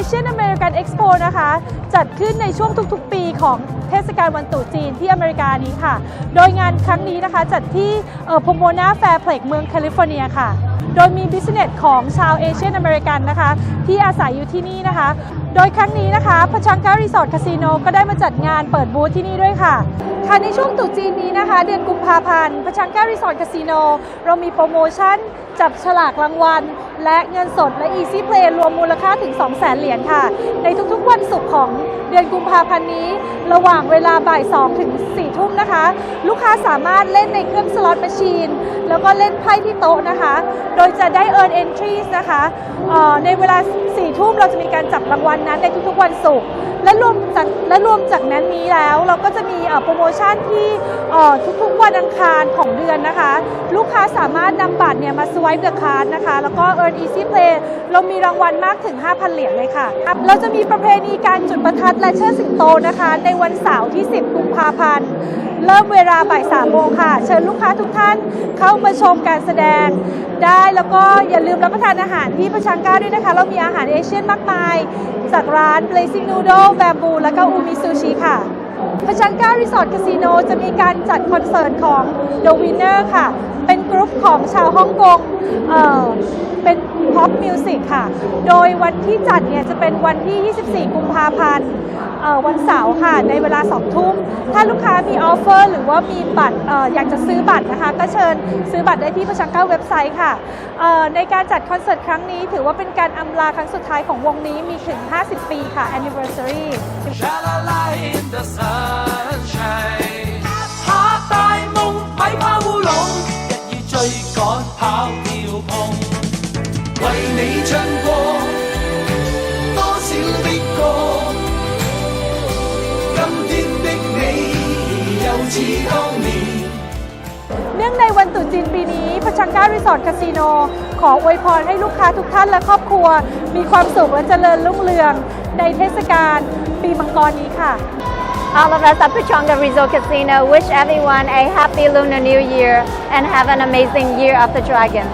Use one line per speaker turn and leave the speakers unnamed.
Asian American Expo นะคะ จัดขึ้นในช่วงทุกๆ ปีของเทศกาลวันตรุษจีนที่อเมริกานี้ค่ะ โดยงานครั้งนี้นะคะจัดที่พโมนาแฟร์เพล็กเมืองแคลิฟอร์เนียค่ะ โดยมีบิสเนสของชาวเอเชียนอเมริกันนะคะ ที่อาศัยอยู่ที่นี่นะคะ โดยครั้งนี้นะคะพชังการีสอร์ทคาสิโนก็ได้มาจัดงานเปิดบูธที่นี่ด้วยค่ะค่ะในช่วงตรุษจีนนี้นะคะ เดือนกุมภาพันธ์พชังการีสอร์ทคาสิโนเรามีโปรโมชั่นจับฉลากรางวัล และเงินสดและ Easy Play รวมมูลค่าถึง 200,000 เหรียญค่ะ ในทุกๆวันศุกร์ของเดือนกุมภาพันธ์นี้ ระหว่างเวลาบ่าย 2 ถึง 4 ทุ่มนะคะ ลูกค้าสามารถเล่นในเครื่องสล็อตแมชชีน แล้วก็เล่นไพ่ที่โต๊ะนะคะ โดยจะได้ earn entries นะคะในเวลา 4 ทุ่มเราจะมีการจับรางวัลนั้นในทุกๆวันศุกร์และรวมจากและรวมจากนั้นนี้แล้ว เราก็จะมีโปรโมชั่นที่ทุกๆวันอังคารของเดือนนะคะ ลูกค้าสามารถนำบัตรเนี่ยมา swipe the card นะคะ แล้วก็ earn easy play เรามีรางวัลมากถึง 5,000 เหรียญเลยค่ะ เราจะมีประเพณีการจุดประทัดและเชิดสิงโตนะคะ ในวันเสาร์ที่ 10 กุมภาพันธ์ เริ่มเวลาบ่าย3โมงค่ะ เชิญลูกค้าทุกท่านเข้ามาชมการแสดง ได้แล้วก็อย่าลืมรับประทานอาหารที่ประชังก้าด้วยนะคะ เรามีอาหารเอเชียนมากมาย จากร้าน Blazing Noodle Bamboo และก็อูมิซูชิค่ะ พชังก้ารีสอร์ทคาสิโนจะมีการจัดคอนเสิร์ตของ The Winner ค่ะ เป็นกรุ๊ปของชาวฮ่องกงเอ่อเป็นฮอปมิวสิกค่ะ โดยวันที่จัดเนี่ยจะเป็นวันที่ 24 กุมภาพันธ์ วันเสาร์ค่ะ ในเวลา 2 ทุ่ม ถ้าลูกค้ามีออฟเฟอร์หรือว่ามีบัตรออยากจะซื้อบัตรนะคะ ก็เชิญซื้อบัตรได้ที่ประชังเก้าเว็บไซต์ค่ะ ในการจัดคอนเสิร์ตครั้งนี้ ถือว่าเป็นการอำลาครั้งสุดท้ายของวงนี้มีถึง 50 ปีค่ะ anniversary
Sha la la in
เนื่องในวันตรุษจีนปีนี้พชังก้ารีสอร์ทคาสิโน ขออวยพรให้ลูกค้าทุกท่านและครอบครัว มีความสุขและเจริญรุ่งเรือง ในเทศกาลปีมังกรนี้ค่ะ
All of us at Pechanga Resort Casino wish everyone a happy Lunar New Year and have an amazing year of the dragon.